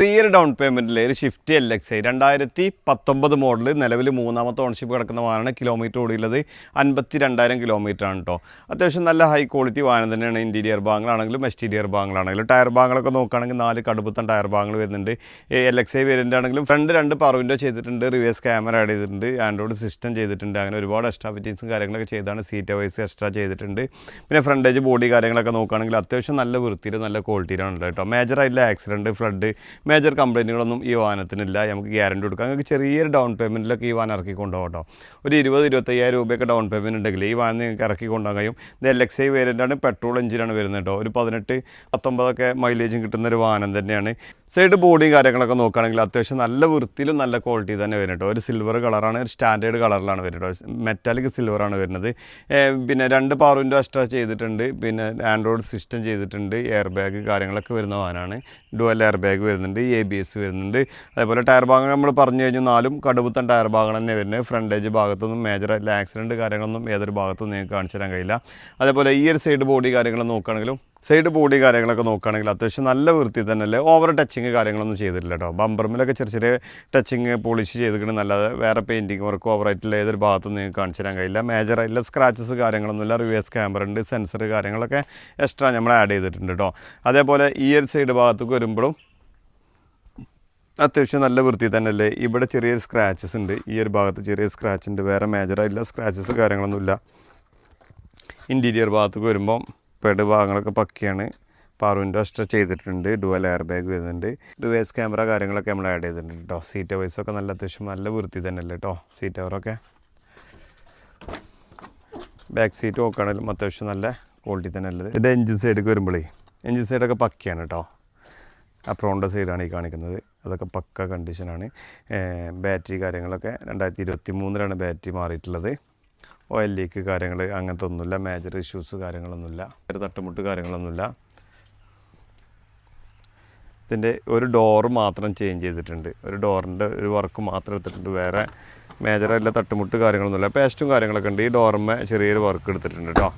ചെറിയൊരു ഡൗൺ പേയ്മെന്റിൽ ഒരു shift L X I രണ്ടായിരത്തി പത്തൊമ്പത് മോഡൽ നിലവിൽ മൂന്നാമത്തെ ഓണർഷിപ്പ് കിടക്കുന്ന വാഹനമാണ് കിലോമീറ്റർ ഓടിയുള്ളത്. അൻപത്തി രണ്ടായിരം കിലോമീറ്റർ ആണ് കേട്ടോ അത്യാവശ്യം നല്ല ഹൈ ക്വാളിറ്റി വാഹനം തന്നെയാണ് ഇന്റീരിയർ ഭാഗങ്ങളാണെങ്കിലും എക്സ്റ്റീരിയർ ഭാഗങ്ങളാണെങ്കിലും. ടയർ ഭാഗങ്ങളൊക്കെ നോക്കുകയാണെങ്കിൽ നാല് കടുപ്പത്തൻ ടയർ ഭാഗങ്ങൾ വരുന്നുണ്ട്. എൽ എക്സ് ഐ വേരിയന്റ് ആണെങ്കിലും ഫ്രണ്ട് രണ്ട് പവർ വിൻഡോ ചെയ്തിട്ടുണ്ട് റിവേഴ്സ് ക്യാമറ ആഡ് ചെയ്തിട്ടുണ്ട് ആൻഡ്രോയിഡ് സിസ്റ്റം ചെയ്തിട്ടുണ്ട്. അങ്ങനെ ഒരുപാട് എക്സ്ട്രാ ഫിറ്റിങ്സും കാര്യങ്ങളൊക്കെ ചെയ്താണ്. സീറ്റ് വൈസ് എക്സ്ട്രാ ചെയ്തിട്ടുണ്ട്. പിന്നെ ഫ്രണ്ടേജ് ബോഡി കാര്യങ്ങളൊക്കെ നോക്കുകയാണെങ്കിൽ അത്യാവശ്യം നല്ല വൃത്തിയിൽ നല്ല ക്വാളിറ്റിയിലാണ് കേട്ടോ മേജർ ആയിട്ടുള്ള ആക്സിഡന്റ് ഫ്ലഡ് മേജർ കംപ്ലൈന്റുകളൊന്നും ഈ വാഹനത്തിനില്ല. നമുക്ക് ഗ്യാരണ്ടി കൊടുക്കാം. നിങ്ങൾക്ക് ചെറിയൊരു ഡൗൺ പേയ്മെന്റിലൊക്കെ ഈ വാഹനം ഇറക്കി കേട്ടോ. ഒരു ഇരുപത് ഇരുപത്തയ്യായിരം രൂപയൊക്കെ ഡൗൺ പേയ്മെന്റ് ഉണ്ടെങ്കിൽ ഈ വാഹനം നിങ്ങൾക്ക് ഇറക്കി കൊണ്ടുപോകാൻ കഴിയും. ഇത് എൽ എക്സ് ഐ വേരിയന്റാണ് പെട്രോൾ എഞ്ചിനാണ് വരുന്നത് കേട്ടോ. ഒരു പതിനെട്ട് പത്തൊമ്പതൊക്കെ മൈലേജും കിട്ടുന്ന ഒരു വാഹനം തന്നെയാണ്. സൈഡ് ബോഡിയും കാര്യങ്ങളൊക്കെ നോക്കുകയാണെങ്കിൽ അത്യാവശ്യം നല്ല വൃത്തിയിലും നല്ല ക്വാളിറ്റി തന്നെ വരുന്നത് കേട്ടോ. ഒരു സിൽവർ കളറാണ് ഒരു സ്റ്റാൻഡേർഡ് കളറിലാണ് വരുന്നത് മെറ്റാലിക് സിൽവറാണ് വരുന്നത്. പിന്നെ രണ്ട് പവർ വിൻഡോ എക്സ്ട്രാ ചെയ്തിട്ടുണ്ട്. പിന്നെ ആൻഡ്രോയിഡ് സിസ്റ്റം ചെയ്തിട്ടുണ്ട്. എയർ ബാഗ് കാര്യങ്ങളൊക്കെ വരുന്ന വാഹനമാണ്. ഡുവൽ എയർ ബാഗ് വരുന്നുണ്ട്. എ ബി എസ് വരുന്നുണ്ട്. അതേപോലെ ടയർ ഭാഗങ്ങൾ നമ്മൾ പറഞ്ഞു കഴിഞ്ഞു നാലും കടുപുത്തൻ ടയർ ഭാഗങ്ങൾ തന്നെ വരുന്നത്. ഫ്രണ്ടേജ് ഭാഗത്തൊന്നും മേജർ ആയിട്ടുള്ള ആക്സിഡന്റ് കാര്യങ്ങളൊന്നും ഏതൊരു ഭാഗത്തും നിങ്ങൾക്ക് കാണിച്ചു തരാൻ കഴിയില്ല. അതേപോലെ ഈ ഒരു സൈഡ് ബോഡി കാര്യങ്ങൾ നോക്കുകയാണെങ്കിലും സൈഡ് ബോഡി കാര്യങ്ങളൊക്കെ നോക്കുകയാണെങ്കിൽ അത്യാവശ്യം നല്ല വൃത്തി തന്നെ അല്ലേ ഓവർ ടച്ചിങ് കാര്യങ്ങളൊന്നും ചെയ്തിട്ടില്ല കേട്ടോ. ബമ്പർമിലൊക്കെ ചെറിയ ചെറിയ ടച്ചിങ് പോളിഷ് ചെയ്തിട്ടുണ്ട് നല്ലത് വേറെ പെയിന്റിങ് വർക്ക് ഓവറായിട്ടുള്ള ഏതൊരു ഭാഗത്തും നിങ്ങൾക്ക് കാണിച്ചു തരാൻ കഴിയില്ല. മേജർ ആയിട്ടുള്ള സ്ക്രാച്ചസ് കാര്യങ്ങളൊന്നുമില്ല റിവേഴ്സ് ക്യാമറ ഉണ്ട് സെൻസർ കാര്യങ്ങളൊക്കെ എക്സ്ട്രാ നമ്മൾ ആഡ് ചെയ്തിട്ടുണ്ട് കേട്ടോ. അതേപോലെ ഈ ഒരു സൈഡ് ഭാഗത്തേക്ക് വരുമ്പോഴും അത്യാവശ്യം നല്ല വൃത്തി തന്നെയല്ലേ? ഇവിടെ ചെറിയ സ്ക്രാച്ചസ് ഉണ്ട്. ഈ ഒരു ഭാഗത്ത് ചെറിയ സ്ക്രാച്ച് ഉണ്ട്. വേറെ മേജറായിട്ടുള്ള സ്ക്രാച്ചസ് കാര്യങ്ങളൊന്നുമില്ല. ഇന്റീരിയർ ഭാഗത്തേക്ക് വരുമ്പം പെഡ് ഭാഗങ്ങളൊക്കെ പക്കയാണ്. പവർ വിൻഡോ എക്സ്ട്രാ ചെയ്തിട്ടുണ്ട്. ഡുവൽ എയർ ബാഗ് വരുന്നുണ്ട്. റിവേഴ്സ് ക്യാമറ കാര്യങ്ങളൊക്കെ നമ്മൾ ആഡ് ചെയ്തിട്ടുണ്ട് കേട്ടോ സീറ്റ് വൈസൊക്കെ നല്ല അത്യാവശ്യം നല്ല വൃത്തി തന്നെയല്ലേ കേട്ടോ സീറ്റ് കവറൊക്കെ ബാക്ക് സീറ്റ് നോക്കുകയാണെങ്കിലും അത്യാവശ്യം നല്ല ക്വാളിറ്റി തന്നെ ഉള്ളത് ഇതിന്റെ എഞ്ചിൻ സൈഡിലേക്ക് വരുമ്പോഴേ എഞ്ചിൻ സൈഡൊക്കെ പക്കയാണ് കേട്ടോ അപ്രോണ്ട സൈഡാണ് ഈ കാണിക്കുന്നത്. അതൊക്കെ പക്ക കണ്ടീഷനാണ്. ബാറ്ററി കാര്യങ്ങളൊക്കെ രണ്ടായിരത്തി ഇരുപത്തി മൂന്നിലാണ് ബാറ്ററി മാറിയിട്ടുള്ളത്. ഓയിൽ ലീക്ക് കാര്യങ്ങൾ അങ്ങനത്തെ ഒന്നുമില്ല. മേജർ ഇഷ്യൂസ് കാര്യങ്ങളൊന്നുമില്ല. ഒരു തട്ടുമുട്ട് കാര്യങ്ങളൊന്നുമില്ല. ഇതിന്റെ ഒരു ഡോറ് മാത്രം ചേഞ്ച് ചെയ്തിട്ടുണ്ട്. ഒരു ഡോറിന്റെ ഒരു വർക്ക് മാത്രം എടുത്തിട്ടുണ്ട്. വേറെ മേജറായിട്ടുള്ള തട്ടുമുട്ട് കാര്യങ്ങളൊന്നുമില്ല. പേസ്റ്റും കാര്യങ്ങളൊക്കെ ഉണ്ട്. ഈ ഡോറിന്മേ ചെറിയൊരു വർക്ക് എടുത്തിട്ടുണ്ട് കേട്ടോ.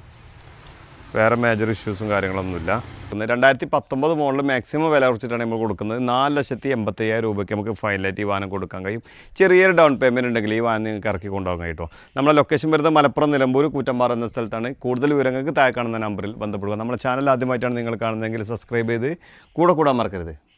വേറെ മേജർ ഇഷ്യൂസും കാര്യങ്ങളൊന്നുമില്ല. രണ്ടായിരത്തി പത്തൊമ്പത് മോഡൽ മാക്സിമം വില കുറച്ചിട്ടാണ് നമ്മൾ കൊടുക്കുന്നത്. നാല് ലക്ഷത്തി എൺപത്തയ്യായിരം രൂപയ്ക്ക് നമുക്ക് ഫൈനലായിട്ട് ഈ വാഹനം കൊടുക്കാൻ കഴിയും. ചെറിയൊരു ഡൗൺ പേയ്മെന്റ് ഉണ്ടെങ്കിൽ ഈ വാഹനം നിങ്ങൾക്ക് ഇറക്കി കൊണ്ടുപോകാൻ കേട്ടോ. നമ്മുടെ ലൊക്കേഷൻ വരുന്നത് മലപ്പുറം നിലമ്പൂർ കൂറ്റമ്പാറ എന്ന സ്ഥലത്താണ്. കൂടുതൽ വിവരങ്ങൾക്ക് താഴെ കാണുന്ന നമ്പറിൽ ബന്ധപ്പെടുക. നമ്മുടെ ചാനൽ ആദ്യമായിട്ടാണ് നിങ്ങൾ കാണുന്നതെങ്കിൽ സബ്സ്ക്രൈബ് ചെയ്ത് കൂടെ കൂടാൻ മറക്കരുത്.